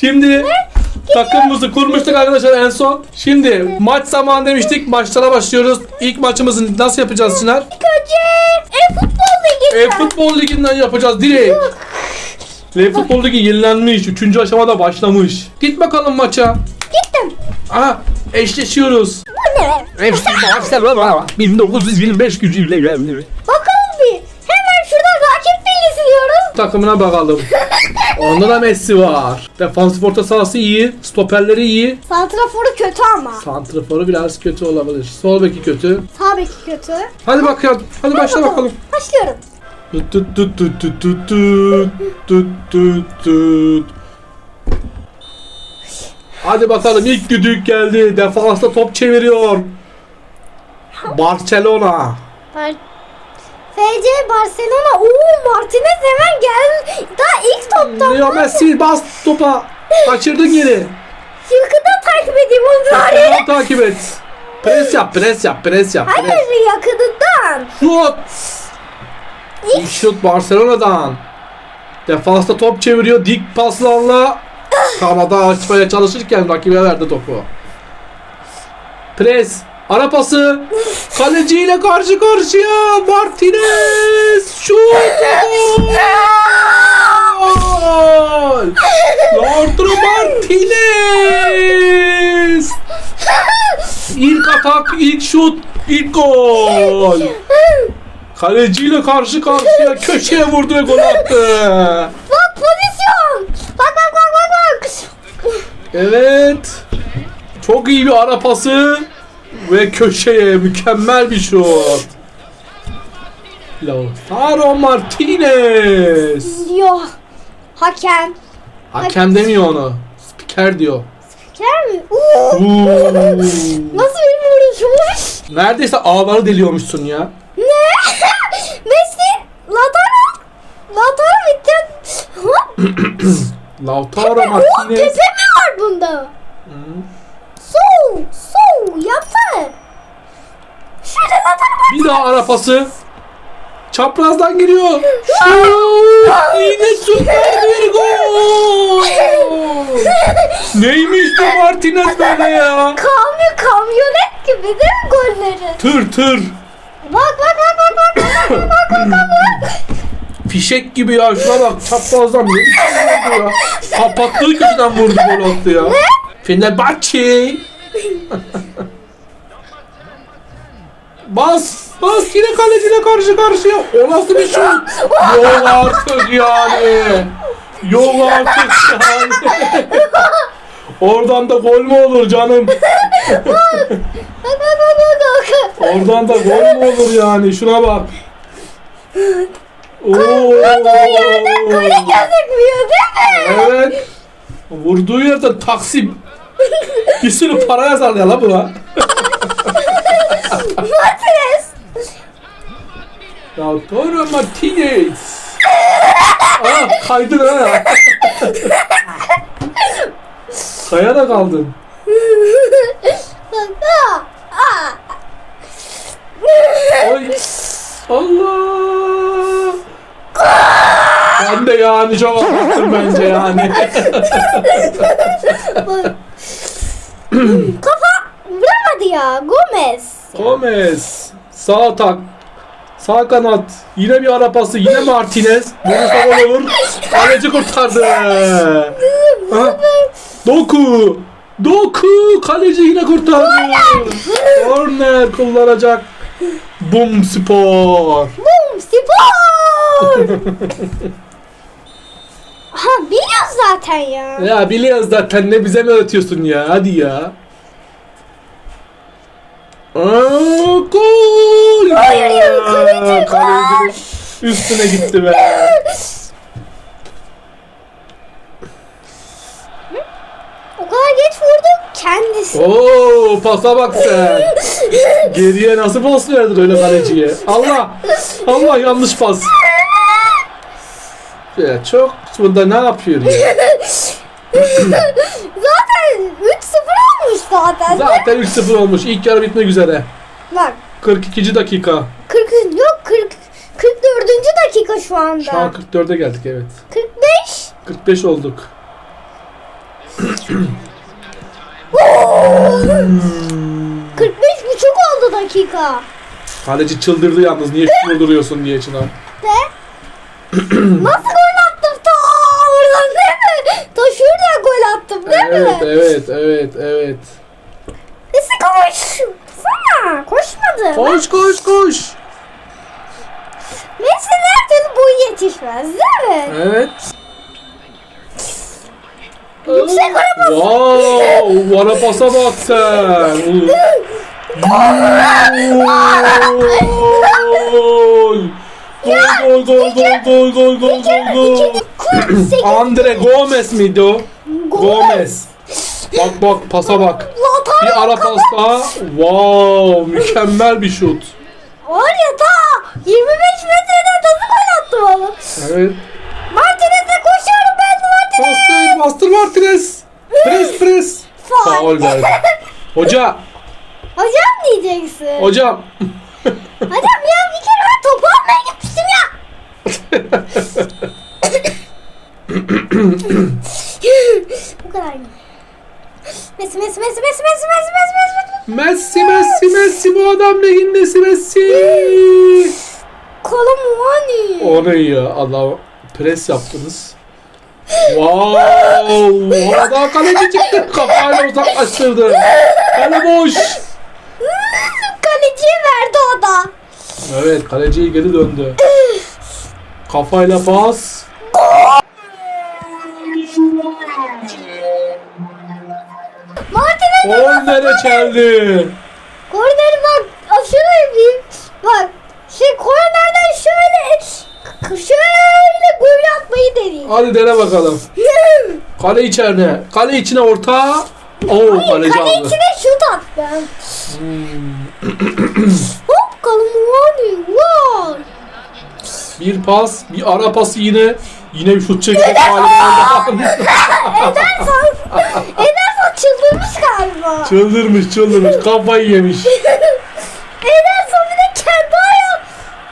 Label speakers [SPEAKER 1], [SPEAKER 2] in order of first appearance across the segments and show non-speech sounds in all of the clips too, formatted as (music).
[SPEAKER 1] Şimdi takımımızı kurmuştuk arkadaşlar en son. Şimdi maç zamanı demiştik. Maçlara başlıyoruz. İlk maçımızı nasıl yapacağız Çınar?
[SPEAKER 2] Önce e-futbol ligi.
[SPEAKER 1] E-futbol liginden yapacağız direkt. E-futbol ligi yenilenmiş. Üçüncü aşamada başlamış. Git bakalım maça.
[SPEAKER 2] Gittim.
[SPEAKER 1] Aha eşleşiyoruz.
[SPEAKER 2] Bu ne?
[SPEAKER 1] FC Barcelona 1925 gücüyle geldi.
[SPEAKER 2] Bakalım bir. Hemen şuradan rakip bilgisi.
[SPEAKER 1] Takımına bakalım. (laughs) Onda da Messi var. Defansif orta sahası iyi. Stoperleri iyi.
[SPEAKER 2] Santraforu kötü ama.
[SPEAKER 1] Santraforu biraz kötü olabilir. Sol beki kötü.
[SPEAKER 2] Sağ beki kötü.
[SPEAKER 1] Hadi bakalım. Hadi başla bakalım.
[SPEAKER 2] Başlıyorum.
[SPEAKER 1] Tut tut tut tut tut tut tut tut tut. Hadi bakalım ilk düdük geldi. Defansta top çeviriyor. Barcelona.
[SPEAKER 2] Bar FC Barcelona. Oo Martinez hemen geldi. Daha ilk toptan.
[SPEAKER 1] Leo Messi bas topa. Kaçırdın geri.
[SPEAKER 2] Yakından takip edeyim bari.
[SPEAKER 1] Yakından takip et. Pres yap, pres yap, pres yap. Pres.
[SPEAKER 2] Hayır yakınından.
[SPEAKER 1] Şut. İlk şut Barcelona'dan. Defansta top çeviriyor. Dik paslarla kanada açmaya çalışırken rakibe verdi topu. Pres. Ara pası. Kaleciyle karşı karşıya. Martinez. Şut. Gol. Lautaro Martinez. İlk atak, ilk şut, ilk gol. Kaleciyle karşı karşıya köşeye vurdu ve gol attı.
[SPEAKER 2] Bak pozisyon. Bak bak bak bak bak.
[SPEAKER 1] Evet. Çok iyi bir ara pası ve köşeye mükemmel bir şut. Lautaro Martinez.
[SPEAKER 2] Diyor. Hakem.
[SPEAKER 1] Hakem demiyor onu. Spiker diyor.
[SPEAKER 2] Spiker mi? Oo.
[SPEAKER 1] Uuu.
[SPEAKER 2] Nasıl benim vuruşumuş?
[SPEAKER 1] Neredeyse ağları deliyormuşsun ya.
[SPEAKER 2] Ne? (laughs) Messi. Lautaro. Lautaro bitti.
[SPEAKER 1] Lautaro Martinez.
[SPEAKER 2] tepe mi var bunda? Sol. Sol. Yaptı. Şöyle var.
[SPEAKER 1] Bir daha ara pası. Çaprazdan giriyor. Şut! Yine süper bir gol. Neymiş bu Martinez böyle ya?
[SPEAKER 2] Kamyon kamyonet gibi değil mi golleri?
[SPEAKER 1] Tır tır.
[SPEAKER 2] Bak bak bak bak bak bak bak bak bak bak.
[SPEAKER 1] Fişek gibi ya şuna bak çaprazdan ne biçim vurdu ya. Kapattığı köşeden vurdu gol attı ya. Fenerbahçe. Bas. Bas yine kaleciyle karşı karşıya. O nasıl bir şut? (laughs) Yok artık yani. Yok artık yani. (laughs) Oradan da gol mü olur canım? (laughs) Oradan da gol mü olur yani? Şuna bak. Oo.
[SPEAKER 2] Gole gözükmüyor değil mi?
[SPEAKER 1] Evet. Vurduğu yerden taksim. Bir sürü para yazar ya la buna.
[SPEAKER 2] Martinez.
[SPEAKER 1] Lautaro Martinez. Aa kaydın ha. Kaya da kaldın. Oy. Allah. Ben de yani çok anlattım bence yani. (clears throat)
[SPEAKER 2] Gomez.
[SPEAKER 1] Sağ atak. Sağ kanat. Yine bir ara pası. Yine Martinez. Gol olur. Kaleci kurtardı. Ha? Doku. Doku. Kaleci yine kurtardı. Corner kullanacak. Bum spor.
[SPEAKER 2] Bum spor. (laughs) ha biliyoruz zaten ya.
[SPEAKER 1] Ya biliyoruz zaten ne bize mi öğretiyorsun ya? Hadi ya. Aa, gol.
[SPEAKER 2] Hayır ya, kaleci,
[SPEAKER 1] Kalecinin üstüne gitti be.
[SPEAKER 2] O kadar geç vurdu kendisi.
[SPEAKER 1] Oo pasa bak sen. Geriye nasıl pas verdin öyle kaleciye? Allah. Allah yanlış pas. Ya çok bunda ne yapıyor ya? (laughs) (laughs)
[SPEAKER 2] Zaten 3-0 olmuş zaten.
[SPEAKER 1] Zaten 3-0 olmuş. İlk yarı bitmek üzere.
[SPEAKER 2] Bak
[SPEAKER 1] 42. dakika.
[SPEAKER 2] 40 yok 40 44. dakika şu anda.
[SPEAKER 1] Şu an 44'e geldik evet.
[SPEAKER 2] 45.
[SPEAKER 1] 45 olduk. (laughs)
[SPEAKER 2] 45 buçuk oldu dakika.
[SPEAKER 1] Kaleci çıldırdı yalnız. Niye durduruyorsun diye Çınar. (clears throat)
[SPEAKER 2] Nasıl attım değil
[SPEAKER 1] Evet,
[SPEAKER 2] mi?
[SPEAKER 1] evet, evet, evet.
[SPEAKER 2] Nesi koş. Sana koşmadı.
[SPEAKER 1] Koş, koş, koş.
[SPEAKER 2] Her türlü boyu yetişmez değil mi?
[SPEAKER 1] Evet.
[SPEAKER 2] Yüksek araba.
[SPEAKER 1] Wow, vara pasa bak sen. Gol. Gol, gol, gol, gol, gol, gol, gol, gol.
[SPEAKER 2] İkinci 48
[SPEAKER 1] Andre Gomez miydi o? Gomez. Bak bak pasa bak. Bir ara pas daha. Wow, mükemmel bir şut.
[SPEAKER 2] var ya ta 25 metreden nasıl gol attı bana?
[SPEAKER 1] Evet.
[SPEAKER 2] Martinez'e koşuyorum ben Martinez.
[SPEAKER 1] Bastır, bastır Martinez. Pres, pres.
[SPEAKER 2] Faul
[SPEAKER 1] verdi. Hoca,
[SPEAKER 2] Hocam diyeceksin.
[SPEAKER 1] hocam.
[SPEAKER 2] Hocam ya bir kere ben topu almaya gitmiştim ya. (laughs) Bu kadar mı? Messi Messi Messi Messi Messi Messi Messi Messi
[SPEAKER 1] Messi, Messi, Messi bu adam neyin nesi Messi?
[SPEAKER 2] Kolum Mani.
[SPEAKER 1] O ne ya Allah pres yaptınız. Wow! O adam kaleci çıktı kafayla uzaklaştırdı. Kale boş.
[SPEAKER 2] Kaleciye verdi o da.
[SPEAKER 1] Evet kaleci geri döndü. Kafayla pas. Kornere çeldi.
[SPEAKER 2] korneri bak aşırı bir bak şey kornerden şöyle şöyle gol atmayı deneyim.
[SPEAKER 1] Hadi dene bakalım. Kale içeride. Kale içine orta. Oo
[SPEAKER 2] Hayır
[SPEAKER 1] kaleci
[SPEAKER 2] kale
[SPEAKER 1] aldı.
[SPEAKER 2] içine şut attım.
[SPEAKER 1] Hmm. (clears throat)
[SPEAKER 2] Hop Kalmani wow.
[SPEAKER 1] Bir pas, bir ara pası yine. Yine bir şut çekti galiba. (laughs)
[SPEAKER 2] çıldırmış
[SPEAKER 1] çıldırmış kafayı yemiş.
[SPEAKER 2] Ederson bir de kendi ayağı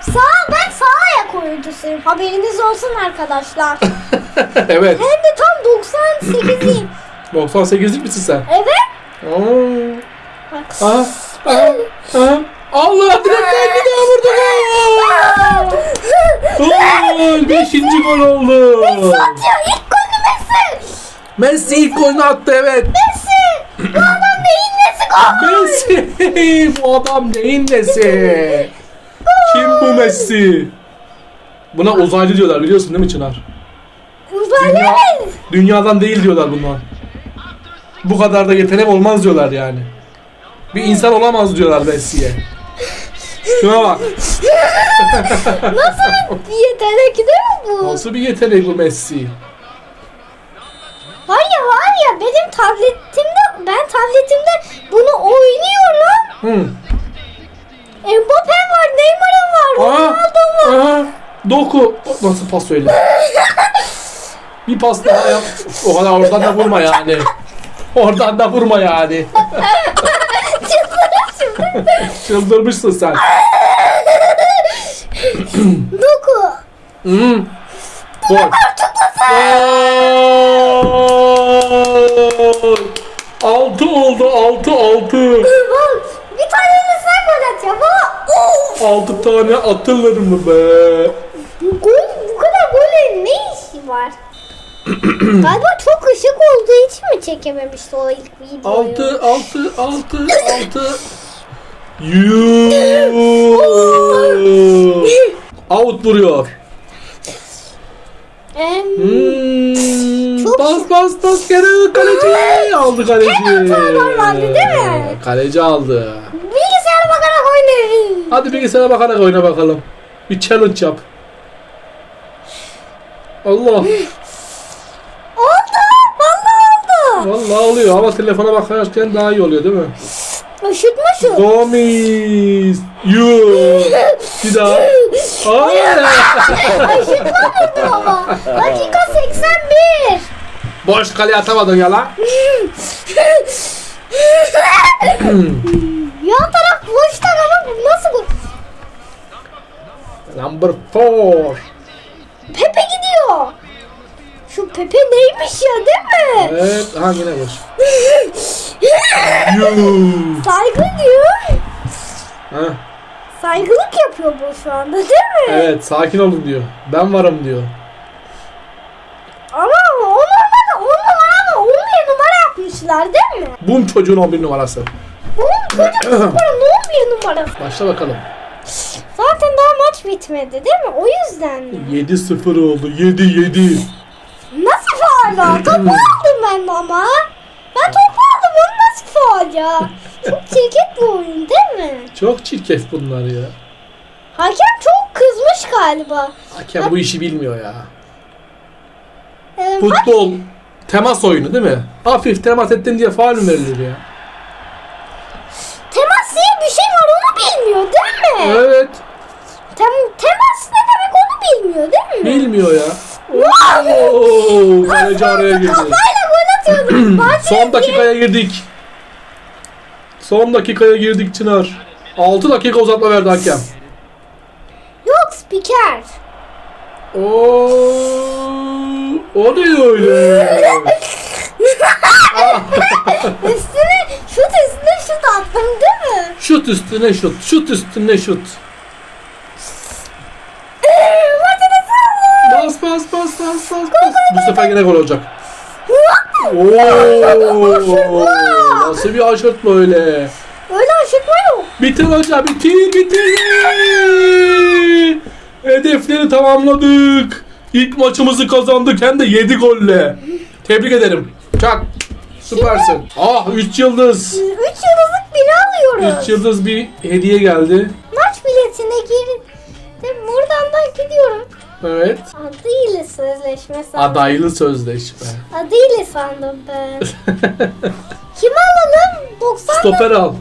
[SPEAKER 2] sağ ben sağ ayak oyuncusuyum. Haberiniz olsun arkadaşlar. (laughs)
[SPEAKER 1] evet.
[SPEAKER 2] Hem de tam 98'liyim.
[SPEAKER 1] 98'lik (clears throat) misin sen?
[SPEAKER 2] Evet.
[SPEAKER 1] Oo.
[SPEAKER 2] Bak.
[SPEAKER 1] Aha, aha, aha. Allah direkten bir daha vurdu. Gol! Beşinci gol oldu.
[SPEAKER 2] Atıyor ilk golü Messi.
[SPEAKER 1] Messi ilk golünü attı evet.
[SPEAKER 2] Messi. Bu adam
[SPEAKER 1] Messi! Bu adam neyin nesi? Kim bu Messi? Buna uzaylı diyorlar biliyorsun değil mi Çınar?
[SPEAKER 2] Uzaylı
[SPEAKER 1] Dünya, dünyadan değil diyorlar bunlar. Bu kadar da yetenek olmaz diyorlar yani. Bir insan olamaz diyorlar Messi'ye. Şuna bak. (laughs)
[SPEAKER 2] Nasıl bir yetenek değil mi bu?
[SPEAKER 1] Nasıl bir yetenek bu Messi?
[SPEAKER 2] Var ya var ya benim tabletimde ben tabletimde bunu oynuyorum.
[SPEAKER 1] Hı.
[SPEAKER 2] Mbappe var, Neymar'ım var,
[SPEAKER 1] Aha,
[SPEAKER 2] Ronaldo'm var.
[SPEAKER 1] aha. Doku. Nasıl pas öyle? (laughs) Bir pas daha yap. O kadar oradan da vurma yani. Oradan da vurma yani. (laughs) Çıldırmışsın sen. (laughs)
[SPEAKER 2] Doku.
[SPEAKER 1] Hmm. Gol. Gol. Altı oldu. Altı altı.
[SPEAKER 2] Bak bir tane de sen gol at ya. Baba. Of.
[SPEAKER 1] Altı tane atılır mı be?
[SPEAKER 2] Bu Gol, bu kadar golün ne işi var? (clears throat) Galiba çok ışık olduğu için mi çekememişti o ilk videoyu?
[SPEAKER 1] Altı, altı, altı, altı. (clears throat) Yuuu. Out vuruyor. Hmm.
[SPEAKER 2] Çok-
[SPEAKER 1] Bas bas bas gene kaleci aldı kaleci.
[SPEAKER 2] Penaltı vardı değil mi?
[SPEAKER 1] Kaleci aldı.
[SPEAKER 2] bilgisayara bakarak oynayın.
[SPEAKER 1] Hadi bilgisayara bakarak oyna bakalım. Bir challenge yap. Allah.
[SPEAKER 2] Oldu. Vallahi oldu.
[SPEAKER 1] Vallahi oluyor ama telefona bakarken daha iyi oluyor değil mi?
[SPEAKER 2] Işıtma şu.
[SPEAKER 1] Gomis. You. Bir daha. Hayır. (laughs)
[SPEAKER 2] Işıtma ama. Dakika 81.
[SPEAKER 1] Boş kaleye atamadın ya lan.
[SPEAKER 2] Yan taraf boşta ama bu nasıl gol?
[SPEAKER 1] Number 4.
[SPEAKER 2] Pepe gidiyor. Şu Pepe neymiş ya değil mi?
[SPEAKER 1] Evet. Ha yine boş. (laughs)
[SPEAKER 2] Saygı diyor.
[SPEAKER 1] Ha,
[SPEAKER 2] Saygılık yapıyor bu şu anda değil mi?
[SPEAKER 1] evet sakin olun diyor. Ben varım diyor.
[SPEAKER 2] Ama o normalde 10 numara ama 11 numara yapmışlar değil mi?
[SPEAKER 1] Bum çocuğun 11 numarası.
[SPEAKER 2] Bunun çocuk numaranın 11 numarası.
[SPEAKER 1] Başla bakalım.
[SPEAKER 2] Zaten daha maç bitmedi değil mi? O yüzden mi?
[SPEAKER 1] 7-0 oldu. 7-7.
[SPEAKER 2] Nasıl faal ya? Topu aldım ben ama. Ben topu aldım onu nasıl faal ya? Çok çirkin bir oyun değil mi?
[SPEAKER 1] Çok çirkef bunlar ya.
[SPEAKER 2] Hakem çok kızmış galiba.
[SPEAKER 1] Hakem bu işi bilmiyor ya.
[SPEAKER 2] Ee,
[SPEAKER 1] Futbol temas oyunu değil mi? Hafif temas ettin diye faul mü verilir ya?
[SPEAKER 2] temas diye bir şey var onu bilmiyor değil mi?
[SPEAKER 1] Evet.
[SPEAKER 2] Tem, temas ne demek onu bilmiyor değil mi?
[SPEAKER 1] Bilmiyor ya. Oo, kaleci araya girdi.
[SPEAKER 2] Kafayla gol atıyordum. (clears throat)
[SPEAKER 1] Son dakikaya girdik. Son dakikaya girdik Çınar. 6 dakika uzatma verdi hakem.
[SPEAKER 2] Yok spiker.
[SPEAKER 1] Oo, o ne öyle? (laughs)
[SPEAKER 2] Üstüne şut üstüne şut attım değil mi?
[SPEAKER 1] Şut üstüne şut, şut üstüne şut. Bas bas bas bas bas. Bu sefer yine gol olacak. Oo, nasıl bir aşırtma öyle?
[SPEAKER 2] Öyle aşırtma yok.
[SPEAKER 1] Bitir hoca bitir bitir. Hedefleri tamamladık. İlk maçımızı kazandık hem de 7 golle. Tebrik ederim. Çak. Süpersin. Ah 3 yıldız.
[SPEAKER 2] Üç yıldızlık biri alıyoruz.
[SPEAKER 1] 3 yıldız bir hediye geldi.
[SPEAKER 2] Maç biletine gir. Buradan da gidiyorum.
[SPEAKER 1] Evet.
[SPEAKER 2] Adıyla sözleşme sandım.
[SPEAKER 1] Adaylı sözleşme.
[SPEAKER 2] Adıyla sandım ben. (laughs) Kim alalım? 90
[SPEAKER 1] Stoper al.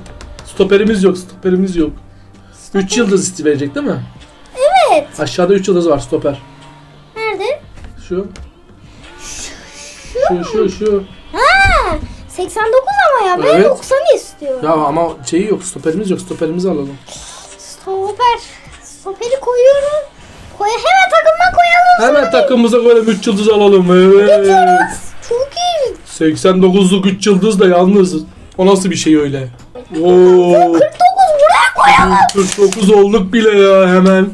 [SPEAKER 1] Stoperimiz yok, stoperimiz yok. 3 yıldız isti verecek değil mi?
[SPEAKER 2] Evet.
[SPEAKER 1] Aşağıda 3 yıldız var stoper.
[SPEAKER 2] Nerede?
[SPEAKER 1] Şu. Şu şu şu.
[SPEAKER 2] Ha, 89 ama ya. Ben
[SPEAKER 1] Evet.
[SPEAKER 2] 90 istiyorum.
[SPEAKER 1] Ya ama şeyi yok, stoperimiz yok. Stoperimizi alalım.
[SPEAKER 2] Stoper. Stoperi koyuyorum. Koy hemen takımdan koyalım.
[SPEAKER 1] Hemen takımımıza böyle 3 yıldız alalım. Evet.
[SPEAKER 2] Çok iyi.
[SPEAKER 1] 89'luk 3 yıldız da yalnız. O nasıl bir şey öyle? Oo.
[SPEAKER 2] 49 buraya koyalım.
[SPEAKER 1] 49 olduk bile ya hemen.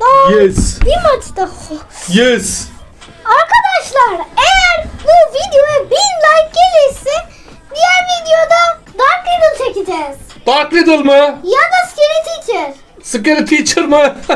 [SPEAKER 2] Daha
[SPEAKER 1] Yes.
[SPEAKER 2] bir maçta.
[SPEAKER 1] Yes.
[SPEAKER 2] Arkadaşlar eğer bu videoya 1000 like gelirse diğer videoda Dark Riddle çekeceğiz.
[SPEAKER 1] Dark Riddle mı?
[SPEAKER 2] Ya da Scary Teacher.
[SPEAKER 1] Scary Teacher mı? (laughs)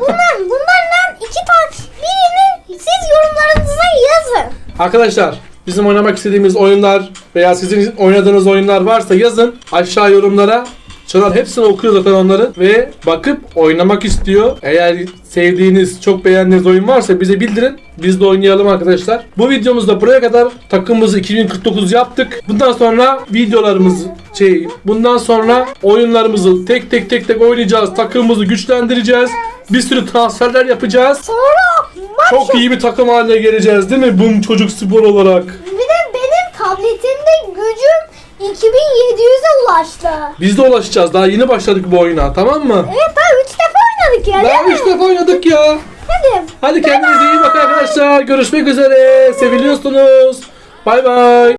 [SPEAKER 2] Bunlar, bunlardan iki tane birini siz yorumlarınıza yazın.
[SPEAKER 1] Arkadaşlar bizim oynamak istediğimiz oyunlar veya sizin oynadığınız oyunlar varsa yazın aşağı yorumlara. Çınar hepsini okuyor zaten onların ve bakıp oynamak istiyor. Eğer sevdiğiniz, çok beğendiğiniz oyun varsa bize bildirin. Biz de oynayalım arkadaşlar. Bu videomuzda buraya kadar takımımızı 2049 yaptık. Bundan sonra videolarımız şey, bundan sonra oyunlarımızı tek tek tek tek oynayacağız. Takımımızı güçlendireceğiz. Bir sürü transferler yapacağız.
[SPEAKER 2] Sonra maç
[SPEAKER 1] Çok iyi bir takım haline geleceğiz değil mi? Bum çocuk spor olarak.
[SPEAKER 2] Bir de benim tabletimde gücüm 2700'e ulaştı.
[SPEAKER 1] Biz de ulaşacağız. Daha yeni başladık bu oyuna. Tamam mı?
[SPEAKER 2] Evet daha 3 defa oynadık ya
[SPEAKER 1] Daha
[SPEAKER 2] değil
[SPEAKER 1] 3
[SPEAKER 2] mi?
[SPEAKER 1] defa oynadık ya.
[SPEAKER 2] Hadi.
[SPEAKER 1] Hadi kendinize iyi bakın arkadaşlar. Görüşmek üzere. Seviliyorsunuz. Bay bay.